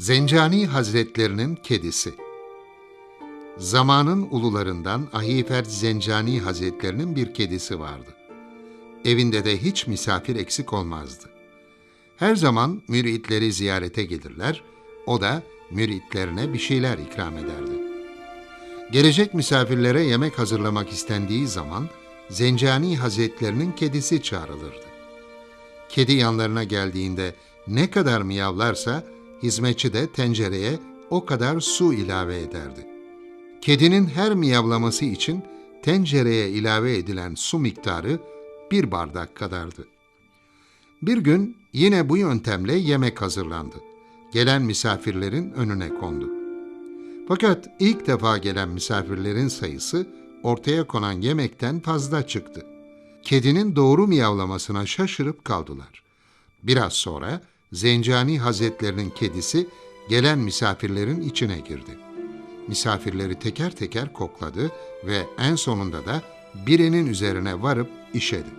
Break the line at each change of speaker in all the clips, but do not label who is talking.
Zencani Hazretlerinin Kedisi Zamanın ulularından Ahifert Zencani Hazretlerinin bir kedisi vardı. Evinde de hiç misafir eksik olmazdı. Her zaman müritleri ziyarete gelirler, o da müritlerine bir şeyler ikram ederdi. Gelecek misafirlere yemek hazırlamak istendiği zaman Zencani Hazretlerinin kedisi çağrılırdı. Kedi yanlarına geldiğinde ne kadar miyavlarsa hizmetçi de tencereye o kadar su ilave ederdi. Kedinin her miyavlaması için tencereye ilave edilen su miktarı bir bardak kadardı. Bir gün yine bu yöntemle yemek hazırlandı. Gelen misafirlerin önüne kondu. Fakat ilk defa gelen misafirlerin sayısı ortaya konan yemekten fazla çıktı. Kedinin doğru miyavlamasına şaşırıp kaldılar. Biraz sonra Zencani Hazretlerinin kedisi gelen misafirlerin içine girdi. Misafirleri teker teker kokladı ve en sonunda da birinin üzerine varıp işedi.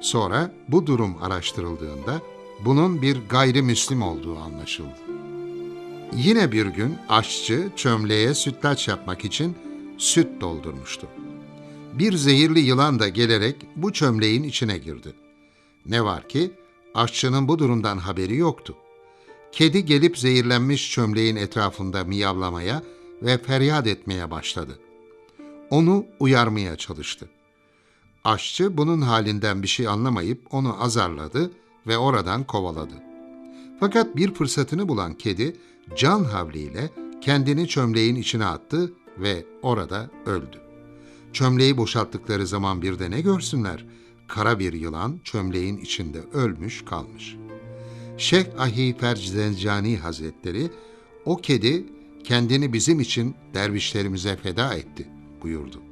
Sonra bu durum araştırıldığında bunun bir gayrimüslim olduğu anlaşıldı. Yine bir gün aşçı çömleğe sütlaç yapmak için süt doldurmuştu. Bir zehirli yılan da gelerek bu çömleğin içine girdi. Ne var ki aşçının bu durumdan haberi yoktu. Kedi gelip zehirlenmiş çömleğin etrafında miyavlamaya ve feryat etmeye başladı. Onu uyarmaya çalıştı. Aşçı bunun halinden bir şey anlamayıp onu azarladı ve oradan kovaladı. Fakat bir fırsatını bulan kedi can havliyle kendini çömleğin içine attı ve orada öldü. Çömleği boşalttıkları zaman bir de ne görsünler? Kara bir yılan çömleğin içinde ölmüş kalmış. Şeyh Ahi Fercencani Hazretleri o kedi kendini bizim için dervişlerimize feda etti buyurdu.